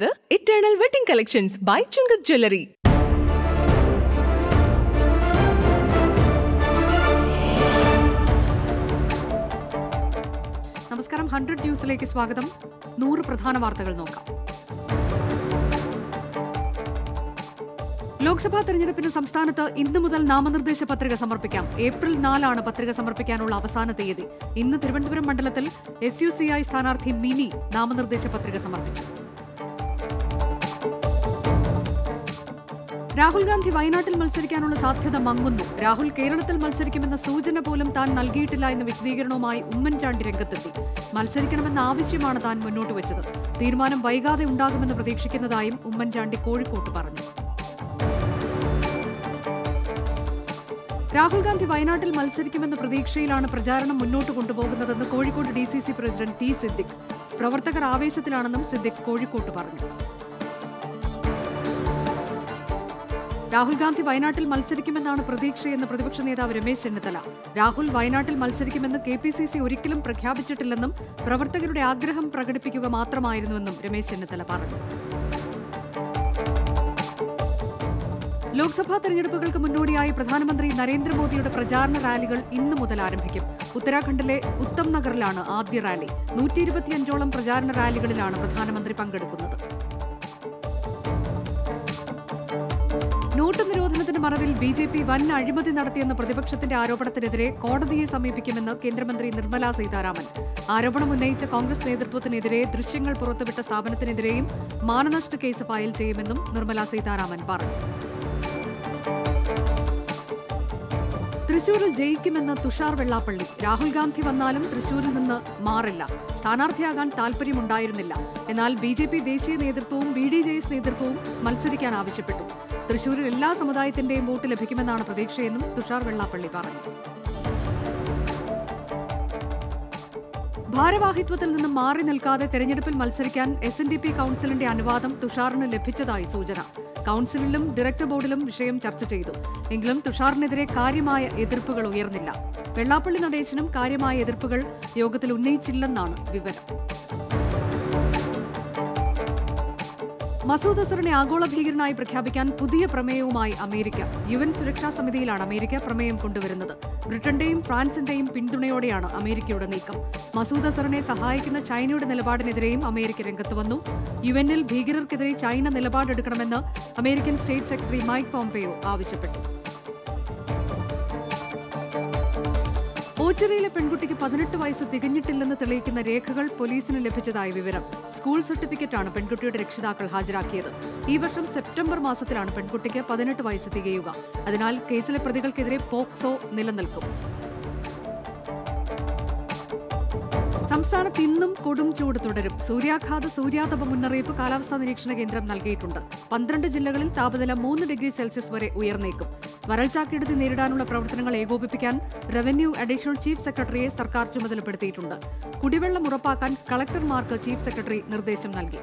Eternal wedding collections by Chungath jewellery നമസ്കാരം. Hundred ന്യൂസിലേക്ക് സ്വാഗതം. നൂറ് പ്രധാന വാർത്തകൾ നോക്കാം. ലോക്സഭാ തെരഞ്ഞെടുപ്പിന് സംസ്ഥാനത്ത് ഇന്നു മുതൽ നാമനിർദ്ദേശ പത്രിക സമർപ്പിക്കാം. ഏപ്രിൽ നാലാണ് പത്രിക സമർപ്പിക്കാനുള്ള അവസാന തീയതി. ഇന്ന് തിരുവനന്തപുരം മണ്ഡലത്തിൽ എസ് യു സി ഐ സ്ഥാനാർത്ഥി മിനി നാമനിർദ്ദേശ പത്രിക സമർപ്പിച്ചു. രാഹുൽ ഗാന്ധി വയനാട്ടിൽ മത്സരിക്കാനുള്ള സാധ്യത മങ്ങുന്നു. രാഹുൽ കേരളത്തിൽ മത്സരിക്കുമെന്ന സൂചന പോലും താൻ നൽകിയിട്ടില്ല എന്ന വിശദീകരണവുമായി ഉമ്മൻചാണ്ടി രംഗത്തെത്തി. മത്സരിക്കണമെന്ന ആവശ്യമാണ് താൻ മുന്നോട്ട് വെച്ചത്. തീരുമാനം വൈകാതെ ഉണ്ടാകുമെന്ന് പ്രതീക്ഷിക്കുന്നതായും ഉമ്മൻചാണ്ടി കോഴിക്കോട്ട് പറഞ്ഞു. രാഹുൽ ഗാന്ധി വയനാട്ടിൽ മത്സരിക്കുമെന്ന പ്രതീക്ഷയിലാണ് പ്രചാരണം മുന്നോട്ട് കൊണ്ടുപോകുന്നതെന്ന് Kozhikode D president T Siddique. പ്രവർത്തകർ ആവേശത്തിലാണെന്നും സിദ്ദിഖ് കോഴിക്കോട്ട് പറഞ്ഞു. രാഹുൽ ഗാന്ധി വയനാട്ടിൽ മത്സരിക്കുമെന്നാണ് പ്രതീക്ഷയെന്ന് പ്രതിപക്ഷ നേതാവ് രമേശ് ചെന്നിത്തല. രാഹുൽ വയനാട്ടിൽ മത്സരിക്കുമെന്ന് കെ പി സി സി ഒരിക്കലും പ്രഖ്യാപിച്ചിട്ടില്ലെന്നും പ്രവർത്തകരുടെ ആഗ്രഹം പ്രകടിപ്പിക്കുക മാത്രമായിരുന്നുവെന്നും രമേശ് ചെന്നിത്തല പറഞ്ഞു. ലോക്സഭാ തെരഞ്ഞെടുപ്പുകൾക്ക് മുന്നോടിയായി പ്രധാനമന്ത്രി നരേന്ദ്രമോദിയുടെ പ്രചാരണ റാലികൾ ഇന്ന് മുതൽ ആരംഭിക്കും. ഉത്തരാഖണ്ഡിലെ ഉത്തം നഗറിലാണ് ആദ്യ റാലി. നൂറ്റി ഇരുപത്തിയഞ്ചോളം പ്രചാരണ റാലികളിലാണ് പ്രധാനമന്ത്രി പങ്കെടുക്കുന്നത്. നോട്ട് നിരോധനത്തിന്റെ മറവിൽ ബി ജെ പി വൻ അഴിമതി നടത്തിയെന്ന പ്രതിപക്ഷത്തിന്റെ ആരോപണത്തിനെതിരെ കോടതിയെ സമീപിക്കുമെന്ന് കേന്ദ്രമന്ത്രി നിർമ്മലാ സീതാരാമൻ. ആരോപണം ഉന്നയിച്ച കോൺഗ്രസ് നേതൃത്വത്തിനെതിരെ ദൃശ്യങ്ങൾ പുറത്തുവിട്ട സ്ഥാപനത്തിനെതിരെയും മാനനഷ്ട കേസ് ഫയൽ ചെയ്യുമെന്നും നിർമ്മലാ സീതാരാമൻ പറഞ്ഞു. തൃശൂരിൽ ജയിക്കുമെന്ന് തുഷാർ വെള്ളാപ്പള്ളി. രാഹുൽ ഗാന്ധി വന്നാലും തൃശൂരിൽ നിന്ന് മാറില്ല. സ്ഥാനാർത്ഥിയാകാൻ താൽപര്യമുണ്ടായിരുന്നില്ല എന്നാൽ ബി ജെ പി ദേശീയ നേതൃത്വവും ബി ഡി ജെ എസ് നേതൃത്വവും മത്സരിക്കാൻ ആവശ്യപ്പെട്ടു. തൃശൂരിൽ എല്ലാ സമുദായത്തിന്റെയും വോട്ട് ലഭിക്കുമെന്നാണ് പ്രതീക്ഷയെന്നും തുഷാർ വെള്ളാപ്പള്ളി പറഞ്ഞു. ഭാരവാഹിത്വത്തിൽ നിന്നും മാറി നിൽക്കാതെ തെരഞ്ഞെടുപ്പിൽ മത്സരിക്കാൻ എസ് എൻ ഡി പി കൌൺസിലിന്റെ അനുവാദം തുഷാറിന് ലഭിച്ചതായി സൂചന. കൌൺസിലിലും ഡയറക്ടർ ബോർഡിലും വിഷയം ചർച്ച ചെയ്തു. എങ്കിലും തുഷാറിനെതിരെ കാര്യമായ എതിർപ്പുകൾ ഉയർന്നില്ല. വെള്ളാപ്പള്ളി നടേശനും കാര്യമായ എതിർപ്പുകൾ യോഗത്തിൽ ഉന്നയിച്ചില്ലെന്നാണ് വിവരം. മസൂദ് അസറിനെ ആഗോള ഭീകരനായി പ്രഖ്യാപിക്കാൻ പുതിയ പ്രമേയവുമായി അമേരിക്ക യു എൻ സുരക്ഷാ സമിതിയിലാണ് അമേരിക്ക പ്രമേയം കൊണ്ടുവരുന്നത്. ബ്രിട്ടന്റെയും ഫ്രാൻസിന്റെയും പിന്തുണയോടെയാണ് അമേരിക്കയുടെ നീക്കം. മസൂദ് അസറിനെ സഹായിക്കുന്ന ചൈനയുടെ നിലപാടിനെതിരെയും അമേരിക്ക രംഗത്ത് വന്നു. യു എന്നിൽ ഭീകരർക്കെതിരെ China നിലപാടെടുക്കണമെന്ന് American state secretary Mike Pompeo ആവശ്യപ്പെട്ടു. ഓച്ചിറയിലെ പെൺകുട്ടിക്ക് പതിനെട്ട് വയസ്സ് തികഞ്ഞിട്ടില്ലെന്ന് തെളിയിക്കുന്ന രേഖകൾ പോലീസിന് ലഭിച്ചതായി വിവരം. സ്കൂൾ സർട്ടിഫിക്കറ്റാണ് പെൺകുട്ടിയുടെ രക്ഷിതാക്കൾ ഹാജരാക്കിയത്. ഈ വർഷം സെപ്റ്റംബർ മാസത്തിലാണ് പെൺകുട്ടിക്ക് പതിനെട്ട് വയസ്സ് തികയുക. അതിനാൽ കേസിലെ പ്രതികൾക്കെതിരെ പോക്സോ നിലനിൽക്കും. സംസ്ഥാനത്ത് ഇന്നും കൊടും ചൂട് തുടരും. സൂര്യാഘാത സൂര്യാതപ മുന്നറിയിപ്പ് കാലാവസ്ഥാ നിരീക്ഷണ കേന്ദ്രം നൽകിയിട്ടുണ്ട്. പന്ത്രണ്ട് ജില്ലകളിൽ താപനില മൂന്ന് ഡിഗ്രി സെൽഷ്യസ് വരെ ഉയർന്നേക്കും. വരൾച്ചാക്കെടുതി നേരിടാനുള്ള പ്രവർത്തനങ്ങൾ ഏകോപിപ്പിക്കാൻ റവന്യൂ അഡീഷണൽ ചീഫ് സെക്രട്ടറിയെ സർക്കാർ ചുമതലപ്പെടുത്തിയിട്ടുണ്ട്. കുടിവെള്ളം ഉറപ്പാക്കാൻ കളക്ടർമാർക്ക് ചീഫ് സെക്രട്ടറി നിർദ്ദേശം നൽകി.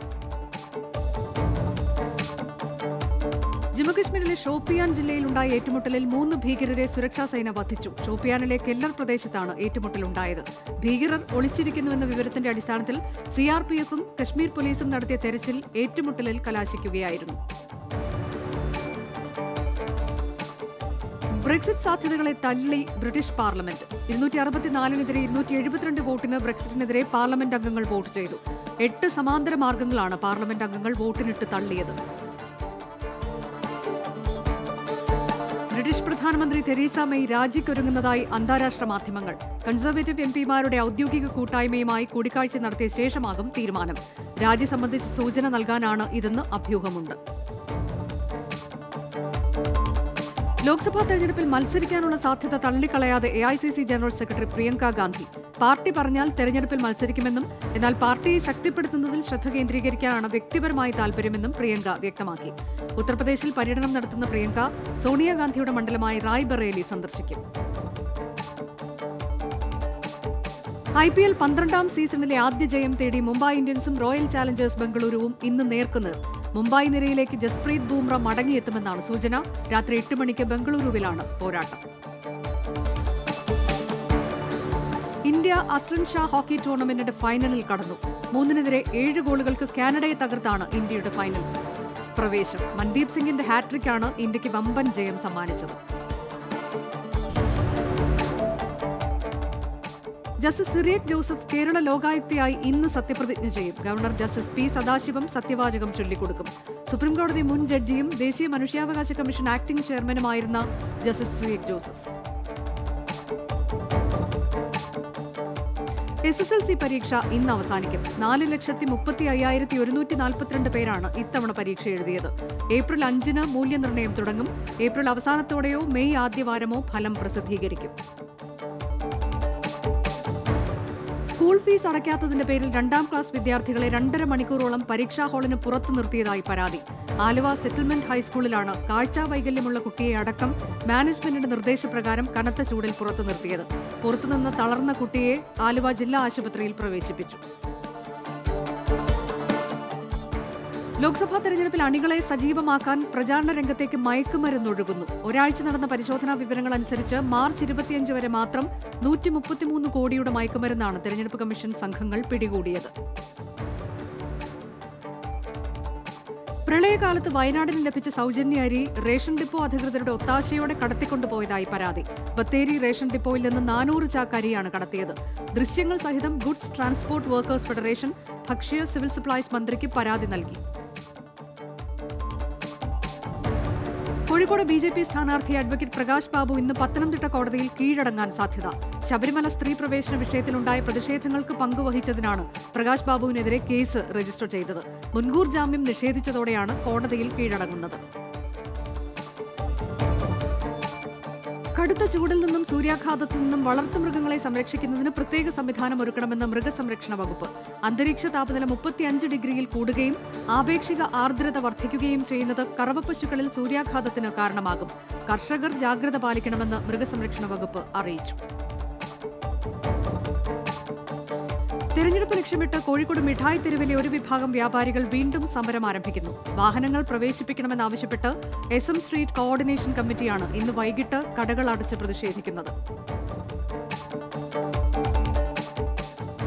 ജമ്മുകശ്മീരിലെ ഷോപ്പിയാൻ ജില്ലയിലുണ്ടായ ഏറ്റുമുട്ടലിൽ മൂന്ന് ഭീകരരെ സുരക്ഷാ സേന വധിച്ചു. ഷോപ്പിയാനിലെ കെല്ലർ പ്രദേശത്താണ് ഏറ്റുമുട്ടലുണ്ടായത്. ഭീകരർ ഒളിച്ചിരിക്കുന്നുവെന്ന വിവരത്തിന്റെ അടിസ്ഥാനത്തിൽ സിആർപിഎഫും കശ്മീർ പോലീസും നടത്തിയ തെരച്ചിൽ ഏറ്റുമുട്ടലിൽ കലാശിക്കുകയായിരുന്നു. ബ്രെക്സിറ്റ് സാധ്യതകളെ തള്ളി ബ്രിട്ടീഷ് പാർലമെന്റ്. ഇരുന്നൂറ്റി അറുപത്തിനാലിനെതിരെ ഇരുന്നൂറ്റി എഴുപത്തിരണ്ട് വോട്ടിന് ബ്രെക്സിറ്റിനെതിരെ പാർലമെന്റ് അംഗങ്ങൾ വോട്ട് ചെയ്തു. എട്ട് സമാന്തര മാർഗങ്ങളാണ് പാർലമെന്റ് അംഗങ്ങൾ വോട്ടിനിട്ട് തള്ളിയത്. ബ്രിട്ടീഷ് പ്രധാനമന്ത്രി തെരേസ മെയ് രാജിക്കൊരുങ്ങുന്നതായി അന്താരാഷ്ട്ര മാധ്യമങ്ങൾ. കൺസർവേറ്റീവ് എം പിമാരുടെ ഔദ്യോഗിക കൂട്ടായ്മയുമായി കൂടിക്കാഴ്ച നടത്തിയ ശേഷമാകും തീരുമാനം. രാജി സംബന്ധിച്ച് സൂചന നൽകാനാണ് ഇതെന്ന് അഭ്യൂഹമുണ്ട്. ലോക്സഭാ തെരഞ്ഞെടുപ്പിൽ മത്സരിക്കാനുള്ള സാധ്യത തള്ളിക്കളയാതെ A I C C general secretary Priyanka Gandhi. Party പറഞ്ഞാൽ തെരഞ്ഞെടുപ്പിൽ മത്സരിക്കുമെന്നും എന്നാൽ പാർട്ടിയെ ശക്തിപ്പെടുത്തുന്നതിൽ ശ്രദ്ധ കേന്ദ്രീകരിക്കാനാണ് വ്യക്തിപരമായി താൽപര്യമെന്നും പ്രിയങ്ക വ്യക്തമാക്കി. ഉത്തർപ്രദേശിൽ പര്യടനം നടത്തുന്ന പ്രിയങ്ക സോണിയാഗാന്ധിയുടെ മണ്ഡലമായ റായ്ബറേലി സന്ദർശിക്കും. ഐ പി എൽ പന്ത്രണ്ടാം സീസണിലെ ആദ്യ ജയം തേടി മുംബൈ ഇന്ത്യൻസും റോയൽ ചാലഞ്ചേഴ്സ് ബംഗളൂരുവും ഇന്ന് നേർക്കുനേർ. മുംബൈ നിരയിലേക്ക് ജസ്പ്രീത് ബൂംറ മടങ്ങിയെത്തുമെന്നാണ് സൂചന. രാത്രി എട്ട് മണിക്ക് ബംഗളൂരുവിലാണ് പോരാട്ടം. ഇന്ത്യ അസ്ലൻ ഷാ ഹോക്കി ടൂർണമെന്റിന്റെ ഫൈനലിൽ കടന്നു. മൂന്നിനെതിരെ ഏഴ് ഗോളുകൾക്ക് കാനഡയെ തകർത്താണ് ഇന്ത്യയുടെ ഫൈനൽ. പ്രവേശം. മൻദീപ് സിംഗിന്റെ ഹാട്രിക്കാണ് ഇന്ത്യയ്ക്ക് വമ്പൻ ജയം സമ്മാനിച്ചത്. ജസ്റ്റിസ് സിറിയക് ജോസഫ് കേരള ലോകായുക്തയായി ഇന്ന് സത്യപ്രതിജ്ഞ ചെയ്യും. ഗവർണർ ജസ്റ്റിസ് പി സദാശിവം സത്യവാചകം ചൊല്ലിക്കൊടുക്കും. സുപ്രീംകോടതി മുൻ ജഡ്ജിയും ദേശീയ മനുഷ്യാവകാശ commission acting ചെയർമാനുമായിരുന്ന justice Cyriac Joseph. S S L C പരീക്ഷ ഇന്ന് അവസാനിക്കും. നാല് ലക്ഷത്തി മുപ്പത്തി അയ്യായിരത്തി ഒരുന്നൂറ്റി നാൽപ്പത്തിരണ്ട് പേരാണ് ഇത്തവണ പരീക്ഷ എഴുതിയത്. ഏപ്രിൽ അഞ്ചിന് മൂല്യനിർണയം തുടങ്ങും. ഏപ്രിൽ അവസാനത്തോടെയോ മെയ് ആദ്യവാരമോ ഫലം പ്രസിദ്ധീകരിക്കും. സ്കൂൾ ഫീസ് അടയ്ക്കാത്തതിന്റെ പേരിൽ രണ്ടാം ക്ലാസ് വിദ്യാർത്ഥികളെ രണ്ടര മണിക്കൂറോളം പരീക്ഷാ ഹാളിന് പുറത്തു നിർത്തിയതായി പരാതി. ആലുവ സെറ്റിൽമെന്റ് ഹൈസ്കൂളിലാണ് കാഴ്ചാ വൈകല്യമുള്ള കുട്ടിയെ അടക്കം മാനേജ്മെന്റിന്റെ നിർദ്ദേശപ്രകാരം കനത്ത ചൂടിൽ പുറത്തു നിർത്തിയത്. പുറത്തുനിന്ന് തളർന്ന കുട്ടിയെ ആലുവ ജില്ലാ ആശുപത്രിയിൽ പ്രവേശിപ്പിച്ചു. ലോക്സഭാ തെരഞ്ഞെടുപ്പിൽ അണികളെ സജീവമാക്കാൻ പ്രചാരണ രംഗത്തേക്ക് മയക്കുമരുന്നൊഴുകുന്നു. ഒരാഴ്ച നടന്ന പരിശോധനാ വിവരങ്ങൾ അനുസരിച്ച് മാർച്ച് ഇരുപത്തിയഞ്ച് വരെ മാത്രം നൂറ്റി കോടിയുടെ മയക്കുമരുന്നാണ് തെരഞ്ഞെടുപ്പ് കമ്മീഷൻ സംഘങ്ങൾ പിടികൂടിയത്. പ്രളയകാലത്ത് വയനാടിന് ലഭിച്ച സൗജന്യ അരി റേഷൻ ഡിപ്പോ അധികൃതരുടെ ഒത്താശയോടെ കടത്തിക്കൊണ്ടുപോയതായി പരാതി. ബത്തേരി റേഷൻ ഡിപ്പോയിൽ നിന്ന് നാനൂറ് ചാക്ക് അരിയാണ് കടത്തിയത്. ദൃശ്യങ്ങൾ സഹിതം ഗുഡ്സ് ട്രാൻസ്പോർട്ട് വർക്കേഴ്സ് ഫെഡറേഷൻ ഭക്ഷ്യ സിവിൽ സപ്ലൈസ് മന്ത്രിക്ക് പരാതി നൽകി. കോഴിക്കോട് ബി ജെ പി സ്ഥാനാർത്ഥി അഡ്വക്കേറ്റ് പ്രകാശ് ബാബു ഇന്ന് പത്തനംതിട്ട കോടതിയിൽ കീഴടങ്ങാൻ സാധ്യത. ശബരിമല സ്ത്രീ പ്രവേശന വിഷയത്തിലുണ്ടായ പ്രതിഷേധങ്ങൾക്ക് പങ്കുവഹിച്ചതിനാണ് പ്രകാശ് ബാബുവിനെതിരെ കേസ് രജിസ്റ്റർ ചെയ്തത്. മുൻകൂർ ജാമ്യം നിഷേധിച്ചതോടെയാണ് കോടതിയിൽ കീഴടങ്ങുന്നത്. കടുത്ത ചൂടിൽ നിന്നും സൂര്യാഘാതത്തിൽ നിന്നും വളർത്തുമൃഗങ്ങളെ സംരക്ഷിക്കുന്നതിന് പ്രത്യേക സംവിധാനം ഒരുക്കണമെന്ന് മൃഗസംരക്ഷണ വകുപ്പ് അന്തരീക്ഷ താപനില മുപ്പത്തിയഞ്ച് ഡിഗ്രിയിൽ കൂടുകയും ആപേക്ഷിക ആർദ്രത വർദ്ധിക്കുകയും ചെയ്യുന്നത് കറവപ്പശുക്കളിൽ സൂര്യാഘാതത്തിന് കാരണമാകും. കർഷകർ ജാഗ്രത പാലിക്കണമെന്ന് മൃഗസംരക്ഷണ വകുപ്പ് അറിയിച്ചു. തെരഞ്ഞെടുപ്പ് ലക്ഷ്യമിട്ട് കോഴിക്കോട് മിഠായി തെരുവിലെ ഒരു വിഭാഗം വ്യാപാരികൾ വീണ്ടും സമരം ആരംഭിക്കുന്നു. വാഹനങ്ങൾ പ്രവേശിപ്പിക്കണമെന്നാവശ്യപ്പെട്ട് എസ് എം സ്ട്രീറ്റ് കോർഡിനേഷൻ കമ്മിറ്റിയാണ് ഇന്ന് വൈകിട്ട് കടകൾ അടച്ച് പ്രതിഷേധിക്കുന്നത്.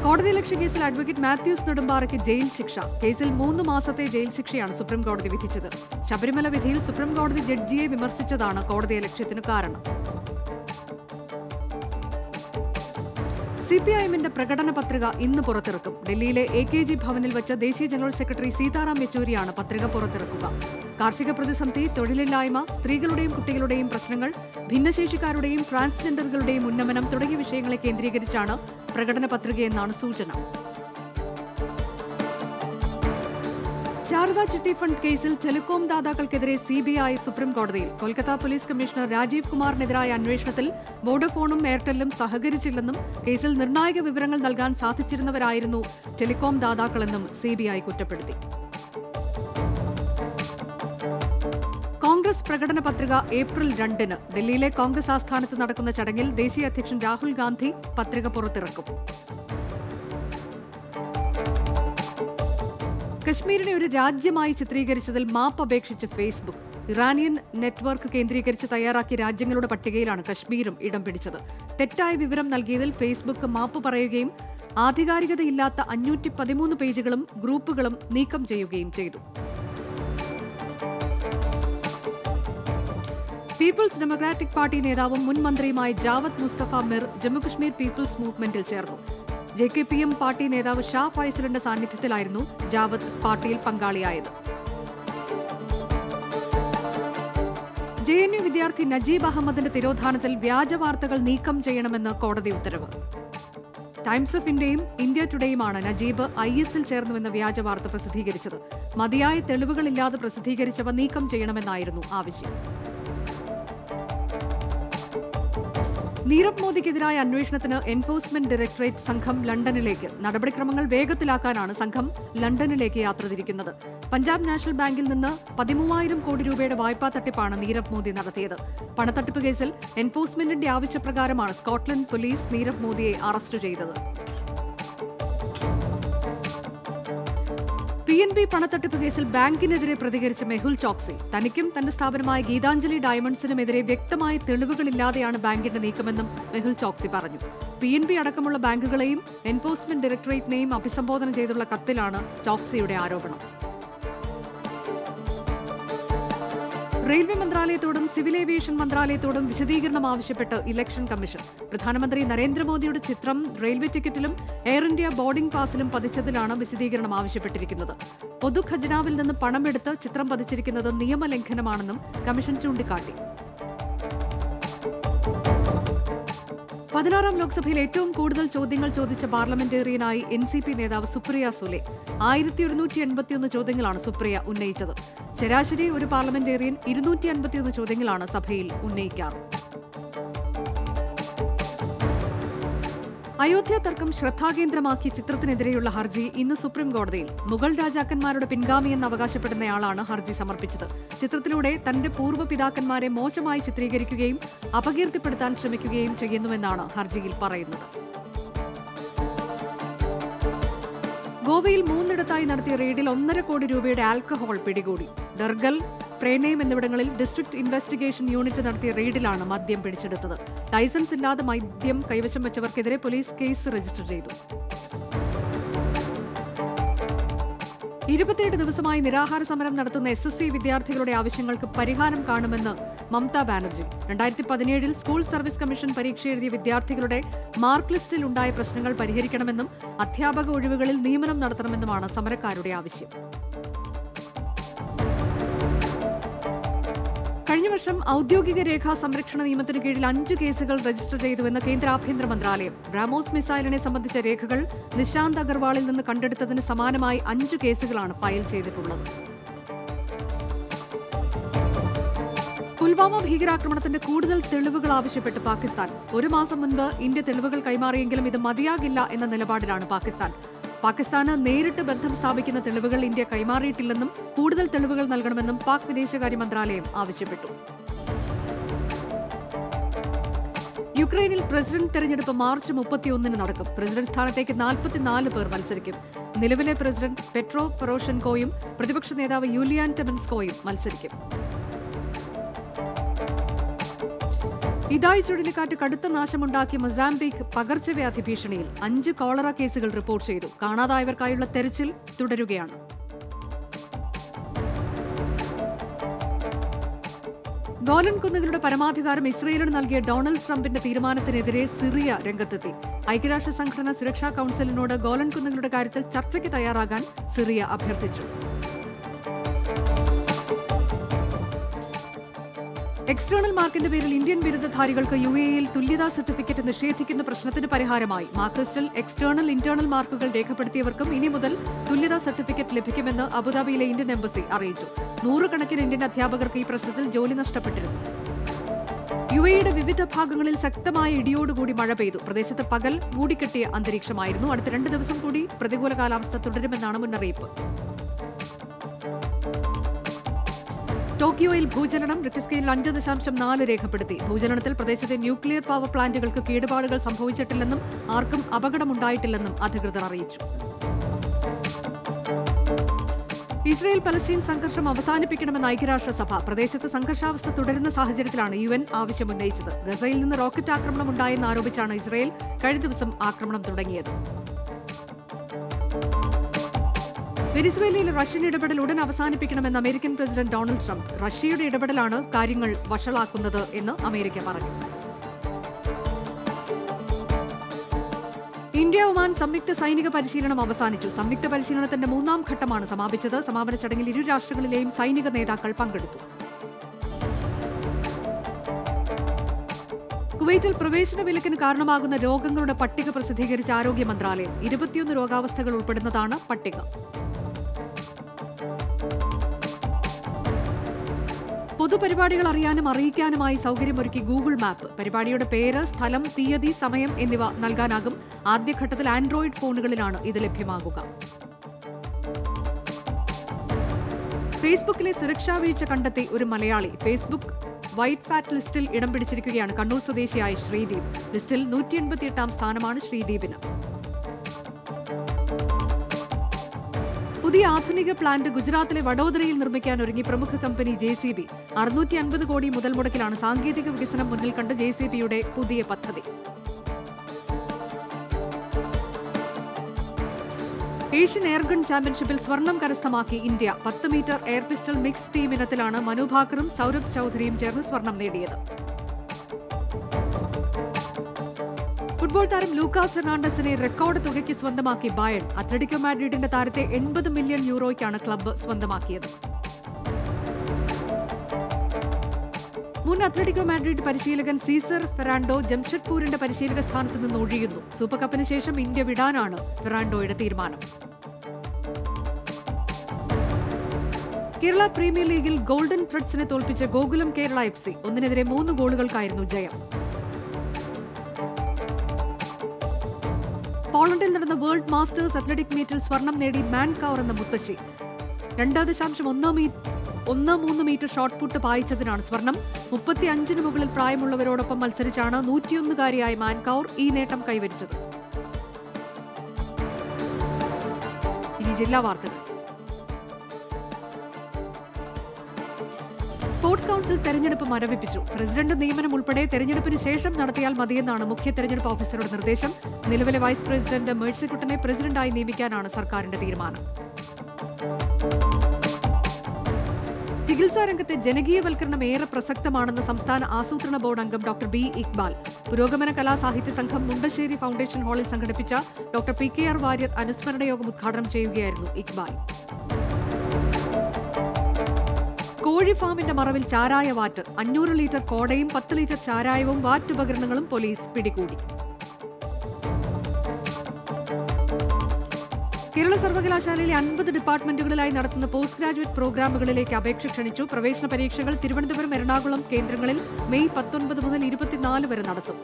കോടതി ലക്ഷ്യ കേസിൽ അഡ്വക്കേറ്റ് മാത്യൂസ് നെടുമ്പാറയ്ക്ക് ജയിൽ ശിക്ഷ. കേസിൽ മൂന്ന് മാസത്തെ ജയിൽ ശിക്ഷയാണ് സുപ്രീം കോടതി വിധിച്ചത്. ശബരിമല വിധിയിൽ സുപ്രീം കോടതി ജഡ്ജിയെ വിമർശിച്ചതാണ് കോടതി ലക്ഷ്യത്തിന് കാരണം. സി പി ഐ എമ്മിന്റെ പ്രകടന പത്രിക ഇന്ന് പുറത്തിറക്കും. ഡൽഹിയിലെ എ കെ ജി ഭവനിൽ വെച്ച് ദേശീയ ജനറൽ സെക്രട്ടറി സീതാറാം യെച്ചൂരിയാണ് പത്രിക പുറത്തിറക്കുക. കാർഷിക പ്രതിസന്ധി തൊഴിലില്ലായ്മ സ്ത്രീകളുടെയും കുട്ടികളുടെയും പ്രശ്നങ്ങൾ ഭിന്നശേഷിക്കാരുടെയും ട്രാൻസ്ജെൻഡറുകളുടെയും ഉന്നമനം തുടങ്ങിയ വിഷയങ്ങളെ കേന്ദ്രീകരിച്ചാണ് പ്രകടന പത്രികയെന്നാണ് സൂചന. ശാരദാ ചിട്ടി ഫണ്ട് കേസിൽ ടെലികോം ദാതാക്കൾക്കെതിരെ സിബിഐ സുപ്രീം കോടതിയിൽ. കൊൽക്കത്ത പോലീസ് കമ്മീഷണർ രാജീവ് കുമാറിനെതിരായ അന്വേഷണത്തിൽ വോഡഫോണും എയർടെല്ലും സഹകരിച്ചില്ലെന്നും കേസിൽ നിർണായക വിവരങ്ങൾ നൽകാൻ സാധിച്ചിരുന്നവരായിരുന്നു ടെലികോം ദാതാക്കളെന്നും സിബിഐ കുറ്റപ്പെടുത്തി. കോൺഗ്രസ് പ്രകടന പത്രിക ഏപ്രിൽ രണ്ടിന് ഡൽഹിയിലെ കോൺഗ്രസ് ആസ്ഥാനത്ത് നടക്കുന്ന ചടങ്ങിൽ ദേശീയ അധ്യക്ഷൻ രാഹുൽ ഗാന്ധി പത്രിക പുറത്തിറക്കും. കശ്മീരിനെ ഒരു രാജ്യമായി ചിത്രീകരിച്ചതിൽ മാപ്പ് അപേക്ഷിച്ച് ഫേസ്ബുക്ക്. ഇറാനിയൻ നെറ്റ്വർക്ക് കേന്ദ്രീകരിച്ച് തയ്യാറാക്കിയ രാജ്യങ്ങളുടെ പട്ടികയിലാണ് കശ്മീരും ഇടം പിടിച്ചത്. തെറ്റായ വിവരം നൽകിയതിൽ ഫേസ്ബുക്ക് മാപ്പ് പറയുകയും ആധികാരികതയില്ലാത്ത അഞ്ഞൂറ്റി പതിമൂന്ന് പേജുകളും ഗ്രൂപ്പുകളും നീക്കം ചെയ്യുകയും ചെയ്തു. പീപ്പിൾസ് ഡെമോക്രാറ്റിക് പാർട്ടി നേതാവും മുൻ മന്ത്രിയുമായ ജാവദ് മുസ്തഫ മിർ ജമ്മുകശ്മീർ പീപ്പിൾസ് മൂവ്മെന്റിൽ ചേർന്നു. J K P M party നേതാവ് ഷാ ഫൈസലിന്റെ സാന്നിധ്യത്തിലായിരുന്നു ജാവദ് പാർട്ടിയിൽ പങ്കാളിയായത്. ജെ എൻ യു വിദ്യാർത്ഥി നജീബ് അഹമ്മദിന്റെ തിരോധാനത്തിൽ വ്യാജ വാർത്തകൾ നീക്കം ചെയ്യണമെന്ന് കോടതി ഉത്തരവ്. ടൈംസ് ഓഫ് ഇന്ത്യയും ഇന്ത്യ ടുഡേയുമാണ് നജീബ് ഐ എസിൽ ചേർന്നുവെന്ന വ്യാജ വാർത്ത പ്രസിദ്ധീകരിച്ചത്. മതിയായ തെളിവുകളില്ലാതെ പ്രസിദ്ധീകരിച്ചവ നീക്കം ചെയ്യണമെന്നായിരുന്നു ആവശ്യം. നീരവ് മോദിക്കെതിരായ അന്വേഷണത്തിന് എൻഫോഴ്സ്മെന്റ് ഡയറക്ടറേറ്റ് സംഘം ലണ്ടനിലേക്ക്. നടപടിക്രമങ്ങൾ വേഗത്തിലാക്കാനാണ് സംഘം ലണ്ടനിലേക്ക് യാത്ര തിരിക്കുന്നത്. പഞ്ചാബ് നാഷണൽ ബാങ്കിൽ നിന്ന് പതിമൂവായിരം കോടി രൂപയുടെ വായ്പാ തട്ടിപ്പാണ് നീരവ് മോദി നടത്തിയത്. പണത്തട്ടിപ്പ് കേസിൽ എൻഫോഴ്സ്മെന്റിന്റെ ആവശ്യപ്രകാരമാണ് സ്കോട്ട്ലൻഡ് പോലീസ് നീരവ് മോദിയെ അറസ്റ്റ് ചെയ്തത്. എൻ ബി പണത്തട്ടിപ്പ് കേസിൽ ബാങ്കിനെതിരെ പ്രതികരിച്ച മെഹുൽ ചോക്സി. തനിക്കും തന്റെ സ്ഥാപനമായ ഗീതാഞ്ജലി ഡയമണ്ട്സിനുമെതിരെ വ്യക്തമായ തെളിവുകളില്ലാതെയാണ് ബാങ്കിന്റെ നീക്കമെന്നും മെഹുൽ ചോക്സി പറഞ്ഞു. പി എൻ ബി അടക്കമുള്ള ബാങ്കുകളെയും എൻഫോഴ്സ്മെന്റ് ഡയറക്ടറേറ്റിനെയും അഭിസംബോധന ചെയ്തുള്ള കത്തിലാണ് ചോക്സിയുടെ ആരോപണം. റെയിൽവേ മന്ത്രാലയത്തോടും സിവിൽ ഏവിയേഷൻ മന്ത്രാലയത്തോടും വിശദീകരണം ആവശ്യപ്പെട്ട് ഇലക്ഷൻ കമ്മീഷൻ. പ്രധാനമന്ത്രി നരേന്ദ്രമോദിയുടെ ചിത്രം റെയിൽവേ ടിക്കറ്റിലും എയർ ഇന്ത്യ ബോർഡിംഗ് പാസിലും പതിച്ചതിലാണ് വിശദീകരണം ആവശ്യപ്പെട്ടിരിക്കുന്നത്. പൊതു ഖജനാവിൽ നിന്ന് പണമെടുത്ത് ചിത്രം പതിച്ചിരിക്കുന്നത് നിയമലംഘനമാണെന്നും കമ്മീഷൻ ചൂണ്ടിക്കാട്ടി. പതിനാറാം ലോക്സഭയിൽ ഏറ്റവും കൂടുതൽ ചോദ്യങ്ങൾ ചോദിച്ച പാർലമെന്റേറിയനായി എൻ സി പി നേതാവ് സുപ്രിയ സുലെ. ആയിരത്തി ഒരുന്നൂറ്റി എൺപത്തിയൊന്ന് ചോദ്യങ്ങളാണ് സുപ്രിയ ഉന്നയിച്ചത്. ശരാശരി ഒരു പാർലമെന്റേറിയൻ ഇരുന്നൂറ്റി അൻപത്തിയൊന്ന് ചോദ്യങ്ങളാണ് സഭയിൽ ഉന്നയിക്കാറ്. അയോധ്യ തർക്കം ശ്രദ്ധാകേന്ദ്രമാക്കി ചിത്രത്തിനെതിരെയുള്ള ഹർജി ഇന്ന് സുപ്രീം കോടതിയിൽ മുഗൾ രാജാക്കന്മാരുടെ പിൻഗാമിയെന്ന് അവകാശപ്പെടുന്നയാളാണ് ഹർജി സമർപ്പിച്ചത്. ചിത്രത്തിലൂടെ തന്റെ പൂർവ പിതാക്കന്മാരെ മോശമായി ചിത്രീകരിക്കുകയും അപകീർത്തിപ്പെടുത്താൻ ശ്രമിക്കുകയും ചെയ്യുന്നുവെന്നാണ് ഹർജിയിൽ പറയുന്നത്. ഗോവയിൽ മൂന്നിടത്തായി നടത്തിയ റെയ്ഡിൽ ഒന്നര കോടി രൂപയുടെ ആൽക്കഹോൾ പിടികൂടി. ദർഗൽ പ്രേനയം എന്നിവിടങ്ങളിൽ ഡിസ്ട്രിക്ട് ഇൻവെസ്റ്റിഗേഷൻ യൂണിറ്റ് നടത്തിയ റെയ്ഡിലാണ് മദ്യം പിടിച്ചെടുത്തത്. ലൈസൻസ് ഇല്ലാതെ മദ്യം കൈവശം വെച്ചവർക്കെതിരെ പോലീസ് കേസ് രജിസ്റ്റർ ചെയ്തു. ഇരുപത്തിയെട്ട് ദിവസമായി നിരാഹാര സമരം നടത്തുന്ന എസ് എസ് സി വിദ്യാർത്ഥികളുടെ ആവശ്യങ്ങൾക്ക് പരിഹാരം കാണുമെന്ന് മമതാ ബാനർജി. രണ്ടായിരത്തി പതിനേഴിൽ സ്കൂൾ സർവീസ് കമ്മീഷൻ പരീക്ഷ എഴുതിയ വിദ്യാർത്ഥികളുടെ മാർക്ക് ലിസ്റ്റിൽ ഉണ്ടായ പ്രശ്നങ്ങൾ പരിഹരിക്കണമെന്നും അധ്യാപക ഒഴിവുകളിൽ നിയമനം നടത്തണമെന്നുമാണ് സമരക്കാരുടെ ആവശ്യം. കഴിഞ്ഞ വർഷം ഔദ്യോഗിക രേഖാ സംരക്ഷണ നിയമത്തിന് കീഴിൽ അഞ്ച് കേസുകൾ രജിസ്റ്റർ ചെയ്തുവെന്ന് കേന്ദ്ര ആഭ്യന്തര മന്ത്രാലയം. ബ്രാമോസ് മിസൈലിനെ സംബന്ധിച്ച രേഖകൾ നിശാന്ത് അഗർവാളിൽ നിന്ന് കണ്ടെടുത്തതിന് സമാനമായി അഞ്ച് കേസുകളാണ് ഫയൽ ചെയ്തിട്ടുള്ളത്. പുൽവാമ ഭീകരാക്രമണത്തിന്റെ കൂടുതൽ തെളിവുകൾ ആവശ്യപ്പെട്ട് പാകിസ്ഥാൻ. ഒരു മാസം മുൻപ് ഇന്ത്യ തെളിവുകൾ കൈമാറിയെങ്കിലും ഇത് മതിയാകില്ല എന്ന നിലപാടിലാണ് പാകിസ്ഥാൻ. പാകിസ്ഥാന് നേരിട്ട് ബന്ധം സ്ഥാപിക്കുന്ന തെളിവുകൾ ഇന്ത്യ കൈമാറിയിട്ടില്ലെന്നും കൂടുതൽ തെളിവുകൾ നൽകണമെന്നും പാക് വിദേശകാര്യ മന്ത്രാലയം ആവശ്യപ്പെട്ടു. യുക്രൈനിൽ പ്രസിഡന്റ് തെരഞ്ഞെടുപ്പ് മാർച്ച് മുപ്പത്തിയൊന്നിന് നടക്കും. പ്രസിഡന്റ് സ്ഥാനത്തേക്ക് നാൽപ്പത്തിനാല് പേർ മത്സരിക്കും. നിലവിലെ പ്രസിഡന്റ് പെട്രോ ഫെറോഷൻകോയും പ്രതിപക്ഷ നേതാവ് യൂലിയാൻ ടെമൻസ്കോയും മത്സരിക്കും. ഇതായി ചുഴലിക്കാറ്റ് കടുത്ത നാശമുണ്ടാക്കിയ മൊസാംബിക് പകർച്ചവ്യാധി ഭീഷണിയിൽ അഞ്ച് കോളറ കേസുകൾ റിപ്പോർട്ട് ചെയ്തു. കാണാതായവർക്കായുള്ള തെരച്ചിൽ തുടരുകയാണ്. ഗോലൻ കുന്നുകളുടെ പരമാധികാരം ഇസ്രയേലിന് നൽകിയ ഡൊണാൾഡ് ട്രംപിന്റെ തീരുമാനത്തിനെതിരെ സിറിയ രംഗത്തെത്തി. ഐക്യരാഷ്ട്ര സംഘടന സുരക്ഷാ കൌൺസിലിനോട് ഗോലൻ കുന്നുകളുടെ കാര്യത്തിൽ ചർച്ചയ്ക്ക് തയ്യാറാകാൻ സിറിയ അഭ്യർത്ഥിച്ചു. എക്സ്റ്റേണൽ മാർക്കിന്റെ പേരിൽ ഇന്ത്യൻ ബിരുദധാരികൾക്ക് യു എയിൽ തുല്യതാ സർട്ടിഫിക്കറ്റ് നിഷേധിക്കുന്ന പ്രശ്നത്തിന് പരിഹാരമായി. മാർക്ക്ലിസ്റ്റിൽ എക്സ്റ്റേണൽ ഇന്റേണൽ മാർക്കുകൾ രേഖപ്പെടുത്തിയവർക്കും ഇനി മുതൽ തുല്യതാ സർട്ടിഫിക്കറ്റ് ലഭിക്കുമെന്ന് അബുദാബിയിലെ ഇന്ത്യൻ എംബസി അറിയിച്ചു. നൂറുകണക്കിന് ഇന്ത്യൻ അധ്യാപകർക്ക് ഈ പ്രശ്നത്തിൽ ജോലി നഷ്ടപ്പെട്ടിരുന്നു. യു എയുടെ വിവിധ ഭാഗങ്ങളിൽ ശക്തമായ ഇടിയോടുകൂടി മഴ പെയ്തു. പ്രദേശത്ത് പകൽ മൂടിക്കെട്ടിയ അന്തരീക്ഷമായിരുന്നു. അടുത്ത രണ്ട് ദിവസം കൂടി പ്രതികൂല കാലാവസ്ഥ തുടരുമെന്നാണ് മുന്നറിയിപ്പ്. ടോക്കിയോയിൽ ഭൂചലനം റിക്ടർ സ്കെയിലിൽ അഞ്ച് ദശാംശം നാല് രേഖപ്പെടുത്തി. ഭൂചലനത്തിൽ പ്രദേശത്തെ ന്യൂക്ലിയർ പവർ പ്ലാന്റുകൾക്ക് കേടുപാടുകൾ സംഭവിച്ചിട്ടില്ലെന്നും ആർക്കും അപകടമുണ്ടായിട്ടില്ലെന്നും അധികൃതർ അറിയിച്ചു. ഇസ്രയേൽ പലസ്തീൻ സംഘർഷം അവസാനിപ്പിക്കണമെന്ന് ഐക്യരാഷ്ട്രസഭ പ്രദേശത്ത് സംഘർഷാവസ്ഥ തുടരുന്ന സാഹചര്യത്തിലാണ് യു എൻ ആവശ്യമുന്നയിച്ചത്. ഗസയിൽ നിന്ന് റോക്കറ്റ് ആക്രമണം ഉണ്ടായെന്ന് ആരോപിച്ചാണ് ഇസ്രയേൽ കഴിഞ്ഞ ദിവസം ആക്രമണം തുടങ്ങിയത്. വെനിസ്വേലയിൽ റഷ്യൻ ഇടപെടൽ ഉടൻ അവസാനിപ്പിക്കണമെന്ന് അമേരിക്കൻ പ്രസിഡന്റ് ഡൊണാൾഡ് ട്രംപ്. റഷ്യയുടെ ഇടപെടലാണ് കാര്യങ്ങൾ വഷളാക്കുന്നത് എന്ന് അമേരിക്ക പറഞ്ഞു. ഇന്ത്യ ഒമാൻ സംയുക്ത സൈനിക പരിശീലനം അവസാനിച്ചു. സംയുക്ത പരിശീലനത്തിന്റെ മൂന്നാം ഘട്ടമാണ് സമാപിച്ചത്. സമാപന ചടങ്ങിൽ ഇരു രാഷ്ട്രങ്ങളിലെയും സൈനിക നേതാക്കൾ പങ്കെടുത്തു. കുവൈറ്റിൽ പ്രവേശന വിലക്കിന് കാരണമാകുന്ന രോഗങ്ങളുടെ പട്ടിക പ്രസിദ്ധീകരിച്ച ആരോഗ്യ മന്ത്രാലയം. ഇരുപത്തിയൊന്ന് രോഗാവസ്ഥകൾ ഉൾപ്പെടുന്നതാണ് പട്ടിക. പൊതുപരിപാടികൾ അറിയാനും അറിയിക്കാനുമായി സൗകര്യമൊരുക്കി ഗൂഗിൾ മാപ്പ് പരിപാടിയുടെ പേര് സ്ഥലം തീയതി സമയം എന്നിവ നൽകാനാകും. ആദ്യഘട്ടത്തിൽ ആൻഡ്രോയിഡ് ഫോണുകളിലാണ് ഇത് ലഭ്യമാകുക. ഫേസ്ബുക്കിലെ സുരക്ഷാ വീഴ്ച കണ്ടെത്തി ഒരു മലയാളി. ഫേസ്ബുക്ക് വൈറ്റ് ഫാറ്റ് ലിസ്റ്റിൽ ഇടം പിടിച്ചിരിക്കുകയാണ് കണ്ണൂർ സ്വദേശിയായ ശ്രീദീപ്. ലിസ്റ്റിൽ നൂറ്റി എൺപത്തിയെട്ടാം സ്ഥാനമാണ് ശ്രീദീപിന്. പുതിയ ആധുനിക പ്ലാന്റ് ഗുജറാത്തിലെ വഡോദരയിൽ നിർമ്മിക്കാൻ ഒരുങ്ങി പ്രമുഖ കമ്പനി ജെ സി ബി. അറുന്നൂറ്റി അൻപത് കോടി മുതൽ മുടക്കിലാണ് സാങ്കേതിക വികസനം മുന്നിൽ കണ്ട് ജെ സി ബിയുടെ പുതിയ പദ്ധതി. ഏഷ്യൻ എയർഗൺ ചാമ്പ്യൻഷിപ്പിൽ സ്വർണം കരസ്ഥമാക്കി ഇന്ത്യ. പത്ത് metre air pistol mix team ഇനത്തിലാണ് മനുഭാക്കറും സൌരഭ് ചൌധരിയും ചേർന്ന് സ്വർണം നേടിയത്. ഫുട്ബോൾ താരം ലൂക്കാസ് ഫെർണാണ്ടസിനെ റെക്കോർഡ് തുകയ്ക്ക് സ്വന്തമാക്കി ബയൺ. അത്ലറ്റിക്കോ മാഡ്രിഡിന്റെ താരത്തെ എൺപത് മില്യൺ യൂറോയ്ക്കാണ് ക്ലബ്ബ് സ്വന്തമാക്കിയത്. മുൻ അത്ലറ്റിക്കോ മാഡ്രിഡ് പരിശീലകൻ സീസർ ഫെറാൻഡോ ജംഷഡ്പൂരിന്റെ പരിശീലക സ്ഥാനത്ത് നിന്ന് ഒഴിയുന്നു. സൂപ്പർ കപ്പിന് ശേഷം ഇന്ത്യ വിടാനാണ് ഫെറാൻഡോയുടെ തീരുമാനം. കേരള പ്രീമിയർ ലീഗിൽ ഗോൾഡൻ ത്രെഡ്സിനെ തോൽപ്പിച്ച ഗോകുലം കേരള എഫ് സി. ഒന്നിനെതിരെ മൂന്ന് ഗോളുകൾക്കായിരുന്നു ജയം. പോളണ്ടിൽ നടന്ന വേൾഡ് മാസ്റ്റേഴ്സ് അത്ലറ്റിക് മീറ്റിൽ സ്വർണം നേടി മാൻ കൗർ എന്ന മുത്തശ്ശി. രണ്ട് ദശാംശം ഒന്ന് മീ ഒന്ന് മൂന്ന് മീറ്റർ ഷോട്ട് പുട്ട് പായിച്ചതിനാണ് സ്വർണം. മുപ്പത്തി അഞ്ചിന് മുകളിൽ പ്രായമുള്ളവരോടൊപ്പം മത്സരിച്ചാണ് നൂറ്റിയൊന്നുകാരിയായ മാൻ കൗർ ഈ നേട്ടം കൈവരിച്ചത്. ഇനി ജില്ലാ വാർത്തകൾ. സ്പോർട്സ് കൗൺസിൽ തെരഞ്ഞെടുപ്പ് മരവിപ്പിച്ചു. പ്രസിഡന്റ് നിയമനം ഉൾപ്പെടെ തെരഞ്ഞെടുപ്പിന് ശേഷം നടത്തിയാൽ മതിയെന്നാണ് മുഖ്യ തെരഞ്ഞെടുപ്പ് ഓഫീസറുടെ നിർദ്ദേശം. നിലവിലെ വൈസ് പ്രസിഡന്റ് മേഴ്സിക്കുട്ടനെ പ്രസിഡന്റായി നിയമിക്കാനാണ് സർക്കാരിന്റെ തീരുമാനം. ചികിത്സാ രംഗത്തെ ജനകീയവൽക്കരണം ഏറെ പ്രസക്തമാണെന്ന് സംസ്ഥാന ആസൂത്രണ ബോർഡ് അംഗം ഡോക്ടർ ബി. ഇക്ബാൽ. പുരോഗമന കലാ സാഹിത്യ സംഘം മുണ്ടശ്ശേരി ഫൗണ്ടേഷൻ ഹാളിൽ സംഘടിപ്പിച്ച doctor P. K. R. Warrier അനുസ്മരണ യോഗം ഉദ്ഘാടനം ചെയ്യുകയായിരുന്നു ഇക്ബാൽ. കോഴി ഫാമിന്റെ മറവിൽ ചാരായ വാറ്റ്. അഞ്ഞൂറ് ലിറ്റർ കോടയും പത്ത് ലിറ്റർ ചാരായവും വാറ്റുപകരണങ്ങളും പോലീസ് പിടികൂടി. കേരള സർവകലാശാലയിലെ അൻപത് ഡിപ്പാർട്ട്മെന്റുകളിലായി നടത്തുന്ന പോസ്റ്റ് ഗ്രാജുവേറ്റ് പ്രോഗ്രാമുകളിലേക്ക് അപേക്ഷ ക്ഷണിച്ചു. പ്രവേശന പരീക്ഷകൾ തിരുവനന്തപുരം എറണാകുളം കേന്ദ്രങ്ങളിൽ മെയ് പത്തൊൻപത് മുതൽ ഇരുപത്തിനാല് വരെ നടത്തും.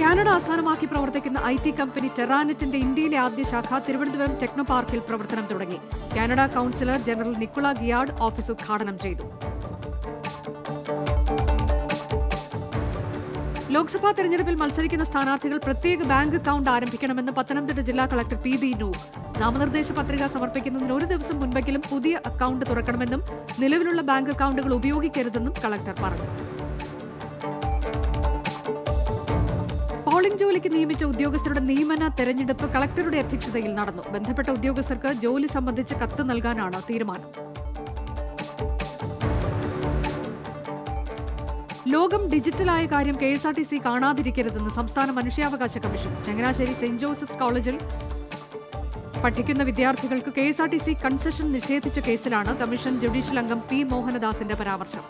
കാനഡ ആസ്ഥാനമാക്കി പ്രവർത്തിക്കുന്ന ഐ ടി കമ്പനി ടെറാനെറ്റിന്റെ ഇന്ത്യയിലെ ആദ്യ ശാഖ തിരുവനന്തപുരം ടെക്നോ പാർക്കിൽ പ്രവർത്തനം തുടങ്ങി. കാനഡ കൌൺസിലർ ജനറൽ നിക്കുള ഗിയാഡ് ഓഫീസ് ഉദ്ഘാടനം ചെയ്തു. ലോക്സഭാ തെരഞ്ഞെടുപ്പിൽ മത്സരിക്കുന്ന സ്ഥാനാർത്ഥികൾ പ്രത്യേക ബാങ്ക് അക്കൗണ്ട് ആരംഭിക്കണമെന്ന് പത്തനംതിട്ട ജില്ലാ കളക്ടർ പി ബി നൂർ. നാമനിർദ്ദേശ പത്രിക സമർപ്പിക്കുന്നതിന് ഒരു ദിവസം മുൻപെങ്കിലും പുതിയ അക്കൗണ്ട് തുറക്കണമെന്നും നിലവിലുള്ള ബാങ്ക് അക്കൗണ്ടുകൾ ഉപയോഗിക്കരുതെന്നും കളക്ടർ പറഞ്ഞു. ജോലിക്ക് നിയമിച്ച ഉദ്യോഗസ്ഥരുടെ നിയമന തെരഞ്ഞെടുപ്പ് കളക്ടറുടെ അധ്യക്ഷതയിൽ നടന്നു. ബന്ധപ്പെട്ട ഉദ്യോഗസ്ഥർക്ക് ജോലി സംബന്ധിച്ച് കത്ത് നൽകാനാണ് തീരുമാനം. ലോകം ഡിജിറ്റലായ കാര്യം K S R T C കാണാതിരിക്കരുതെന്ന് സംസ്ഥാന മനുഷ്യാവകാശ കമ്മീഷൻ. ചങ്ങനാശ്ശേരി സെന്റ് ജോസഫ്സ് കോളേജിൽ പഠിക്കുന്ന വിദ്യാർത്ഥികൾക്ക് K S R T C concession നിഷേധിച്ച കേസിലാണ് കമ്മീഷൻ ജുഡീഷ്യൽ അംഗം പി മോഹനദാസിന്റെ പരാമർശം.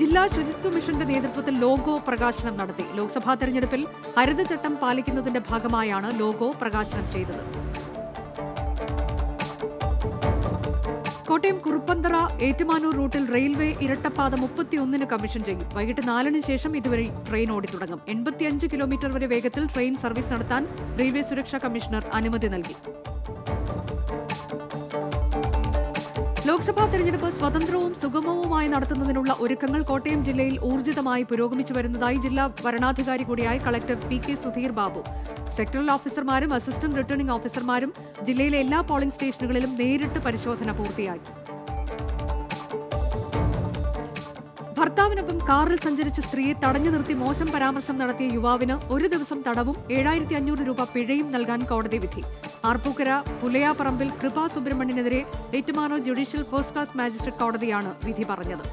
ജില്ലാ ശുചിത്വ മിഷന്റെ നേതൃത്വത്തിൽ ലോഗോ പ്രകാശനം നടത്തി. ലോക്സഭാ തെരഞ്ഞെടുപ്പിൽ ഹരിതചട്ടം പാലിക്കുന്നതിന്റെ ഭാഗമായാണ് ലോഗോ പ്രകാശനം ചെയ്തത്. കോട്ടയം കുറുപ്പന്തറ ഏറ്റുമാനൂർ റൂട്ടിൽ റെയിൽവേ ഇരട്ടപ്പാത മുപ്പത്തിയൊന്നിന് കമ്മീഷൻ ചെയ്യും. വൈകിട്ട് നാലിന് ശേഷം ഇതുവരെ ട്രെയിൻ ഓടിത്തുടങ്ങും എൺപത്തിയഞ്ച് കിലോമീറ്റർ വരെ വേഗത്തിൽ ട്രെയിൻ സർവീസ് നടത്താൻ റെയിൽവേ സുരക്ഷാ കമ്മീഷണർ അനുമതി നൽകി. ലോക്സഭാ തെരഞ്ഞെടുപ്പ് സ്വതന്ത്രവും സുഗമവുമായി നടത്തുന്നതിനുള്ള ഒരുക്കങ്ങൾ കോട്ടയം ജില്ലയിൽ ഊർജിതമായി പുരോഗമിച്ചു വരുന്നതായി ജില്ലാ വരണാധികാരി കൂടിയായ collector P K Sudheer Babu. Sectoral ഓഫീസർമാരും assistant returning ഓഫീസർമാരും ജില്ലയിലെ എല്ലാ പോളിംഗ് സ്റ്റേഷനുകളിലും നേരിട്ട് പരിശോധന പൂർത്തിയാക്കി. ഭർത്താവിനൊപ്പം കാറിൽ സഞ്ചരിച്ച സ്ത്രീയെ തടഞ്ഞു നിർത്തി മോശം പരാമർശം നടത്തിയ യുവാവിന് ഒരു ദിവസം തടവും ഏഴായിരത്തി അഞ്ഞൂറ് രൂപ പിഴയും നൽകാൻ കോടതി വിധി. Arpookara പുലയാപ്പറമ്പിൽ Kripa സുബ്രഹ്മണ്യനെതിരെ Ettumanoor judicial first class magistrate കോടതിയാണ് വിധി പറഞ്ഞത്.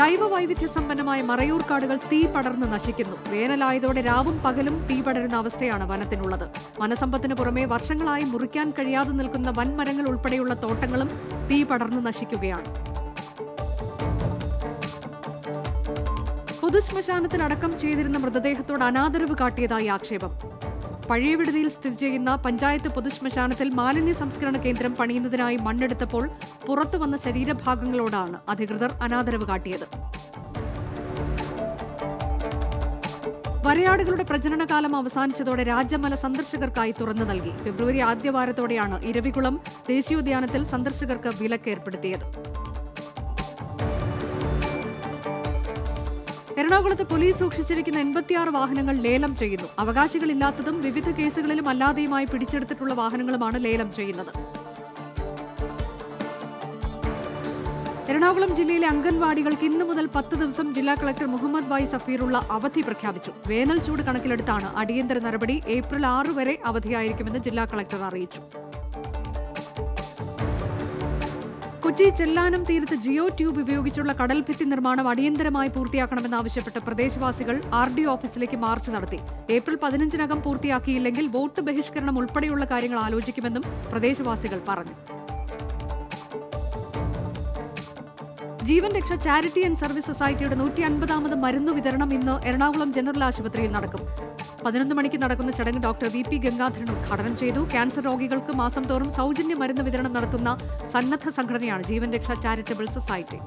ജൈവ വൈവിധ്യ സമ്പന്നമായ മറയൂർ കാടുകൾ തീ പടർന്ന് നശിക്കുന്നു. വേനലായതോടെ രാവും പകലും തീ പടരുന്ന അവസ്ഥയാണ് വനത്തിനുള്ളത്. വനസമ്പത്തിന് പുറമെ വർഷങ്ങളായി മുറിക്കാൻ കഴിയാതെ നിൽക്കുന്ന വൻമരങ്ങൾ ഉൾപ്പെടെയുള്ള തോട്ടങ്ങളും തീ പടർന്ന് നശിക്കുകയാണ്. പൊതുശ്മശാനത്തിൽ അടക്കം ചെയ്തിരുന്ന മൃതദേഹത്തോട് അനാദരവ് കാട്ടിയതായി ആക്ഷേപം. പഴയ വിടുതിയിൽ സ്ഥിതി ചെയ്യുന്ന പഞ്ചായത്ത് പൊതുശ്മശാനത്തിൽ മാലിന്യ സംസ്കരണ കേന്ദ്രം പണിയുന്നതിനായി മണ്ണെടുത്തപ്പോൾ പുറത്തുവന്ന ശരീരഭാഗങ്ങളോടാണ് അധികൃതർ അനാദരവ് കാട്ടിയത്. വരയാടുകളുടെ പ്രജനനകാലം അവസാനിച്ചതോടെ രാജ്യമല സന്ദർശകർക്കായി തുറന്നു നൽകി. ഫെബ്രുവരി ആദ്യവാരത്തോടെയാണ് ഇരവികുളം ദേശീയോദ്യാനത്തിൽ സന്ദർശകർക്ക് വിലക്ക് എറണാകുളത്ത് പോലീസ് സൂക്ഷിച്ചിരിക്കുന്ന എൺപത്തിയാറ് വാഹനങ്ങൾ ലേലം ചെയ്യുന്നു. അവകാശികളില്ലാത്തതും വിവിധ കേസുകളിലും അല്ലാതെയുമായി പിടിച്ചെടുത്തിട്ടുള്ള വാഹനങ്ങളുമാണ് ലേലം ചെയ്യുന്നത്. എറണാകുളം ജില്ലയിലെ അംഗൻവാടികൾക്ക് ഇന്നു മുതൽ പത്ത് ദിവസം ജില്ലാ കളക്ടർ മുഹമ്മദ് വൈ സഫീറുള്ള അവധി പ്രഖ്യാപിച്ചു. വേനൽ ചൂട് കണക്കിലെടുത്താണ് അടിയന്തര നടപടി. ഏപ്രിൽ ആറ് വരെ അവധിയായിരിക്കുമെന്ന് ജില്ലാ കളക്ടർ അറിയിച്ചു. കൊച്ചി ചെല്ലാനം തീരത്ത് ജിയോ ട്യൂബ് ഉപയോഗിച്ചുള്ള കടൽഭിത്തി നിർമ്മാണം അടിയന്തരമായി പൂർത്തിയാക്കണമെന്നാവശ്യപ്പെട്ട് പ്രദേശവാസികൾ ആർ ഡി ഓഫീസിലേക്ക് മാർച്ച് നടത്തി. ഏപ്രിൽ പതിനഞ്ചിനകം പൂർത്തിയാക്കിയില്ലെങ്കിൽ വോട്ട് ബഹിഷ്കരണം ഉൾപ്പെടെയുള്ള കാര്യങ്ങൾ ആലോചിക്കുമെന്നും പ്രദേശവാസികൾ പറഞ്ഞു. ജീവൻ രക്ഷ ചാരിറ്റി ആൻഡ് സർവീസ് സൊസൈറ്റിയുടെ നൂറ്റി അൻപതാമത് മരുന്ന് വിതരണം ഇന്ന് എറണാകുളം ജനറൽ ആശുപത്രിയിൽ നടക്കും. പതിനൊന്ന് മണിക്ക് നടക്കുന്ന ചടങ്ങ് ഡോക്ടർ വി പി ഗംഗാധരൻ ഉദ്ഘാടനം ചെയ്തു. ക്യാൻസർ രോഗികൾക്ക് മാസം തോറും സൗജന്യ മരുന്ന് വിതരണം നടത്തുന്ന സന്നദ്ധ സംഘടനയാണ് ജീവൻ രക്ഷ ചാരിറ്റബിൾ സൊസൈറ്റി.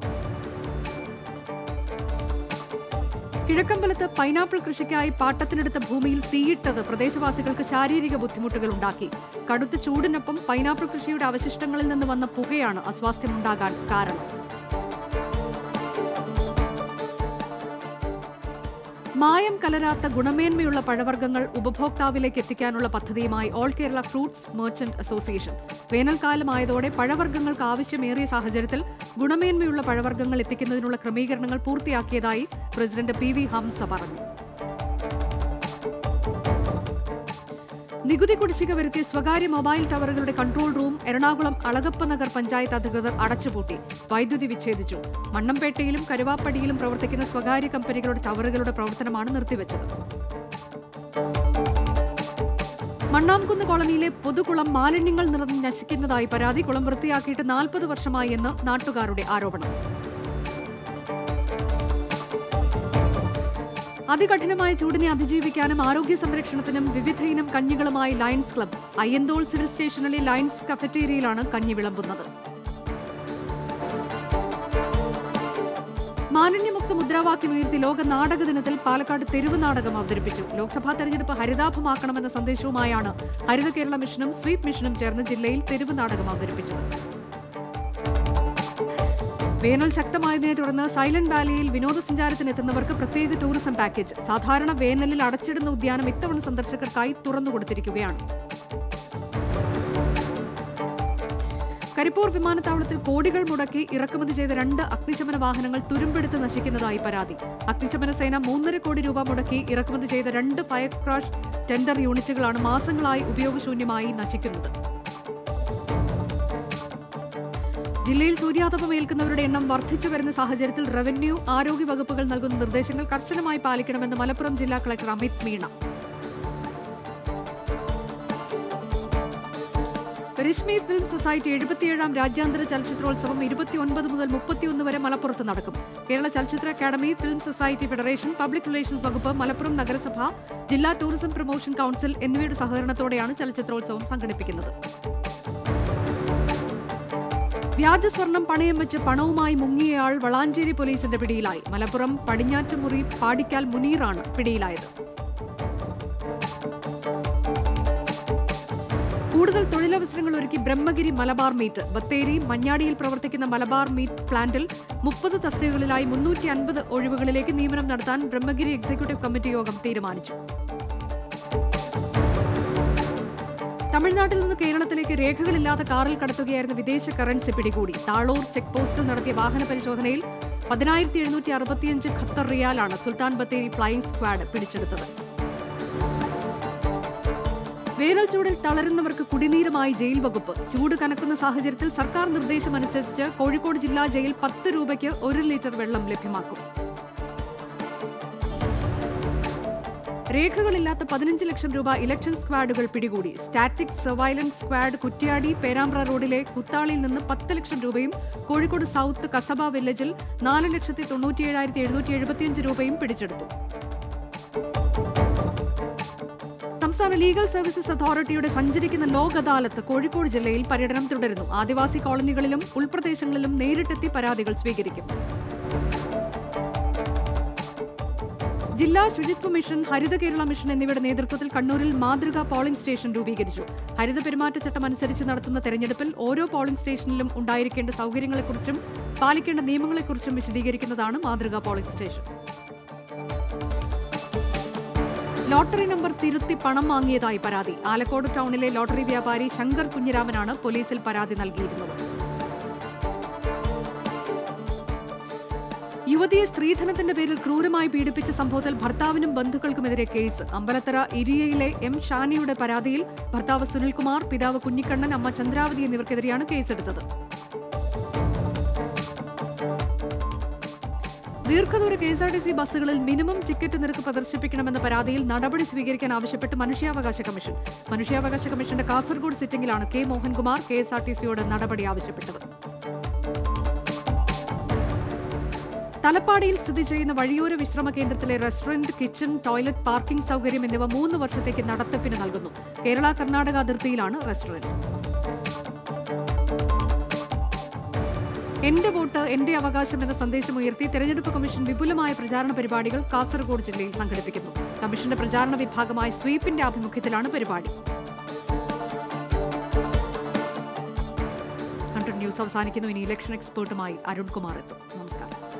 കിഴക്കമ്പലത്ത് പൈനാപ്പിൾ കൃഷിക്കായി പാട്ടത്തിനെടുത്ത ഭൂമിയിൽ തീയിട്ടത് പ്രദേശവാസികൾക്ക് ശാരീരിക ബുദ്ധിമുട്ടുകൾ ഉണ്ടാക്കി. കടുത്ത ചൂടിനൊപ്പം പൈനാപ്പിൾ കൃഷിയുടെ അവശിഷ്ടങ്ങളിൽ നിന്ന് വന്ന പുകയാണ് അസ്വാസ്ഥ്യമുണ്ടാകാൻ കാരണം. മായം കലരാത്ത ഗുണമേന്മയുള്ള പഴവർഗങ്ങൾ ഉപഭോക്താവിലേക്ക് എത്തിക്കാനുള്ള പദ്ധതിയുമായി all Kerala fruits merchant association. വേനൽക്കാലമായതോടെ പഴവർഗങ്ങൾക്ക് ആവശ്യമേറിയ സാഹചര്യത്തിൽ ഗുണമേന്മയുള്ള പഴവർഗങ്ങൾ എത്തിക്കുന്നതിനുള്ള ക്രമീകരണങ്ങൾ പൂർത്തിയാക്കിയതായി പ്രസിഡന്റ് പി വി ഹംസ പറഞ്ഞു. നികുതി കുടിശ്ശിക വരുത്തി സ്വകാര്യ മൊബൈൽ ടവറുകളുടെ കൺട്രോൾ റൂം എറണാകുളം അളകപ്പ നഗർ പഞ്ചായത്ത് അധികൃതർ അടച്ചുപൂട്ടി. വൈദ്യുതി വിച്ഛേദിച്ചു. മണ്ണമ്പേട്ടയിലും കരുവാപ്പടിയിലും പ്രവർത്തിക്കുന്ന സ്വകാര്യ കമ്പനികളുടെ ടവറുകളുടെ പ്രവർത്തനമാണ് നിർത്തിവച്ചത്. മണ്ണാംകുന്ന് കോളനിയിലെ പൊതുകുളം മാലിന്യങ്ങൾ നിറഞ്ഞ് നശിക്കുന്നതായി പരാതി കുളം വൃത്തിയാക്കിയിട്ട് നാൽപ്പത് വർഷമായി എന്ന് നാട്ടുകാരുടെ ആരോപണം. അതികഠിനമായ ചൂടിനെ അതിജീവിക്കാനും ആരോഗ്യ സംരക്ഷണത്തിനും വിവിധ ഇനം കഞ്ഞികളുമായി ലയൺസ് ക്ലബ് അയ്യന്തോൾ സിവിൽ സ്റ്റേഷനിലെ ലയൺസ് കഫറ്റേരിയയിലാണ് കഞ്ഞി വിളമ്പുന്നത്. മാലിന്യമുക്ത മുദ്രാവാക്യം ഉയർത്തി ലോക നാടക ദിനത്തിൽ പാലക്കാട് തെരുവ് നാടകം അവതരിപ്പിച്ചു. ലോക്സഭാ തെരഞ്ഞെടുപ്പ് ഹരിതാഭമാക്കണമെന്ന സന്ദേശവുമായാണ് ഹരിത കേരള മിഷനും സ്വീപ് മിഷനും ചേർന്ന് ജില്ലയിൽ തെരുവ് നാടകം അവതരിപ്പിച്ചത്. വേനൽ ശക്തമായതിനെ തുടർന്ന് സൈലന്റ് വാലിയിൽ വിനോദസഞ്ചാരത്തിന് എത്തുന്നവർക്ക് പ്രത്യേക ടൂറിസം പാക്കേജ് സാധാരണ വേനലിൽ അടച്ചിടുന്ന ഉദ്യാനം ഇത്തവണ സന്ദർശകർക്കായി തുറന്നുകൊടുത്തിരിക്കുകയാണ്. കരിപ്പൂർ വിമാനത്താവളത്തിൽ കോടികൾ മുടക്കി ഇറക്കുമതി ചെയ്ത രണ്ട് അഗ്നിശമന വാഹനങ്ങൾ തുരുമ്പെടുത്ത് നശിക്കുന്നതായി പരാതി. അഗ്നിശമന സേന മൂന്നര കോടി രൂപ മുടക്കി ഇറക്കുമതി ചെയ്ത രണ്ട് ഫയർ ക്രാഷ് ടെൻഡർ യൂണിറ്റുകളാണ് മാസങ്ങളായി ഉപയോഗശൂന്യമായി നശിക്കുന്നത്. ജില്ലയിൽ സൂര്യാതപം ഏൽക്കുന്നവരുടെ എണ്ണം വർദ്ധിച്ചു വരുന്ന സാഹചര്യത്തിൽ റവന്യൂ ആരോഗ്യ വകുപ്പുകൾ നൽകുന്ന നിർദ്ദേശങ്ങൾ കർശനമായി പാലിക്കണമെന്ന് മലപ്പുറം ജില്ലാ collector Amit Meena. Rashmi film society എഴുപത്തിയേഴാം രാജ്യാന്തര ചലച്ചിത്രോത്സവം ഇരുപത്തിയൊൻപത് മുതൽ മുപ്പത്തിയൊന്ന് വരെ മലപ്പുറത്ത് നടക്കും. കേരള ചലച്ചിത്ര academy film society federation public relations വകുപ്പ് മലപ്പുറം നഗരസഭ ജില്ലാ ടൂറിസം പ്രൊമോഷൻ കൌൺസിൽ എന്നിവയുടെ സഹകരണത്തോടെയാണ് ചലച്ചിത്രോത്സവം സംഘടിപ്പിക്കുന്നത്. വ്യാജ സ്വർണം പണയം വെച്ച് പണവുമായി മുങ്ങിയയാൾ വളാഞ്ചേരി പോലീസിന്റെ പിടിയിലായി. മലപ്പുറം പടിഞ്ഞാറ്റുമുറി പാടിക്കാൽ മുനീറാണ് പിടിയിലായത്. കൂടുതൽ തൊഴിലവസരങ്ങൾ ഒരുക്കി ബ്രഹ്മഗിരി മലബാർ മീറ്റ്. ബത്തേരി മഞ്ഞാടിയിൽ പ്രവർത്തിക്കുന്ന മലബാർ മീറ്റ് പ്ലാന്റിൽ മുപ്പത് തസ്തികകളിലായി മുന്നൂറ്റി അൻപത് ഒഴിവുകളിലേക്ക് നിയമനം നടത്താൻ ബ്രഹ്മഗിരി എക്സിക്യൂട്ടീവ് കമ്മിറ്റി യോഗം തീരുമാനിച്ചു. തമിഴ്നാട്ടിൽ നിന്ന് കേരളത്തിലേക്ക് രേഖകളില്ലാതെ കാറിൽ കടത്തുകയായിരുന്ന വിദേശ കറൻസി പിടികൂടി. താളൂർ ചെക്ക് പോസ്റ്റിൽ നടത്തിയ വാഹന പരിശോധനയിൽ പതിനായിരത്തി എഴുന്നൂറ്റി അറുപത്തിയഞ്ച് ഖത്തർ റിയാലാണ് സുൽത്താൻ ബത്തേരി ഫ്ലൈയിംഗ് സ്ക്വാഡ് പിടിച്ചെടുത്തത്. വേനൽ ചൂടിൽ തളരുന്നവർക്ക് കുടിനീരമായി ജയിൽ വകുപ്പ്. ചൂട് കനക്കുന്ന സാഹചര്യത്തിൽ സർക്കാർ നിർദ്ദേശമനുസരിച്ച് കോഴിക്കോട് ജില്ലാ ജയിൽ പത്ത് രൂപയ്ക്ക് ഒരു ലിറ്റർ വെള്ളം ലഭ്യമാക്കും. രേഖകളില്ലാത്ത പതിനഞ്ച് ലക്ഷം രൂപ ഇലക്ഷൻ സ്ക്വാഡുകൾ പിടികൂടി. Static surveillance squad Kuttiadi Perambra റോഡിലെ കുത്താളിയിൽ നിന്ന് പത്ത് ലക്ഷം രൂപയും കോഴിക്കോട് സൗത്ത് കസബ വില്ലേജിൽ നാല് ലക്ഷത്തി തൊണ്ണൂറ്റിയേഴായിരത്തി എഴുന്നൂറ്റി എഴുപത്തിയഞ്ച് രൂപയും പിടിച്ചെടുത്തു. സംസ്ഥാന ലീഗൽ സർവീസസ് അതോറിറ്റിയുടെ സഞ്ചരിക്കുന്ന ലോക് അദാലത്ത് കോഴിക്കോട് ജില്ലയിൽ പര്യടനം തുടരുന്നു. ആദിവാസി കോളനികളിലും ഉൾപ്രദേശങ്ങളിലും നേരിട്ടെത്തി പരാതികൾ സ്വീകരിക്കും. ജില്ലാ ശുചിത്വ മിഷൻ ഹരിത കേരള മിഷൻ എന്നിവയുടെ നേതൃത്വത്തിൽ കണ്ണൂരിൽ മാതൃകാ പോളിംഗ് സ്റ്റേഷൻ രൂപീകരിച്ചു. ഹരിത പെരുമാറ്റച്ചട്ടം അനുസരിച്ച് നടത്തുന്ന തെരഞ്ഞെടുപ്പിൽ ഓരോ പോളിംഗ് സ്റ്റേഷനിലും ഉണ്ടായിരിക്കേണ്ട സൗകര്യങ്ങളെക്കുറിച്ചും പാലിക്കേണ്ട നിയമങ്ങളെക്കുറിച്ചും വിശദീകരിക്കുന്നതാണ് മാതൃകാ പോളിംഗ് സ്റ്റേഷൻ. ലോട്ടറി നമ്പർ തിരുത്തി പണം വാങ്ങിയതായി പരാതി. ആലക്കോട് ടൗണിലെ ലോട്ടറി വ്യാപാരി ശങ്കർ കുഞ്ഞിരാമനാണ് പോലീസിൽ പരാതി നൽകിയിരുന്നത്. യുവതിയെ സ്ത്രീധനത്തിന്റെ പേരിൽ ക്രൂരമായി പീഡിപ്പിച്ച സംഭവത്തിൽ ഭർത്താവിനും ബന്ധുക്കൾക്കുമെതിരെ കേസ്. അമ്പലത്തറ ഇരിയയിലെ എം ഷാനിയുടെ പരാതിയിൽ ഭർത്താവ് സുനിൽകുമാർ പിതാവ് കുഞ്ഞിക്കണ്ണൻ അമ്മ ചന്ദ്രാവതി എന്നിവർക്കെതിരെയാണ് കേസെടുത്തത്. ദീർഘദൂര K S R T C ബസ്സുകളിൽ മിനിമം ടിക്കറ്റ് നിരക്ക് പ്രദർശിപ്പിക്കണമെന്ന പരാതിയിൽ നടപടി സ്വീകരിക്കാൻ ആവശ്യപ്പെട്ട് മനുഷ്യാവകാശ കമ്മീഷൻ. മനുഷ്യാവകാശ കമ്മീഷന്റെ Kasaragod സിറ്റിംഗിലാണ് K Mohankumar K S R T സിയോട് നടപടി ആവശ്യപ്പെട്ടത്. തലപ്പാടിയിൽ സ്ഥിതി ചെയ്യുന്ന വഴിയോര വിശ്രമ കേന്ദ്രത്തിലെ റെസ്റ്റോറന്റ് കിച്ചൺ ടോയ്ലറ്റ് പാർക്കിംഗ് സൗകര്യം എന്നിവ മൂന്ന് വർഷത്തേക്ക് നടത്തിപ്പിന് നൽകുന്നു. കേരള കർണാടക അതിർത്തിയിലാണ് റെസ്റ്റോറന്റ്. എന്റെ വോട്ട് എന്റെ അവകാശം എന്ന സന്ദേശം ഉയർത്തി തെരഞ്ഞെടുപ്പ് കമ്മീഷൻ വിപുലമായ പ്രചാരണ പരിപാടികൾ കാസർഗോഡ് ജില്ലയിൽ സംഘടിപ്പിക്കുന്നു. കമ്മീഷന്റെ പ്രചാരണ വിഭാഗമായ സ്വീപ്പിന്റെ ആഭിമുഖ്യത്തിലാണ് പരിപാടി. ന്യൂസ് അവസാനിക്കുന്നു. ഇനി ഇലക്ഷൻ എക്സ്പേർട്ടുമായി അരുൺകുമാർ എത്തും. നമസ്കാരം.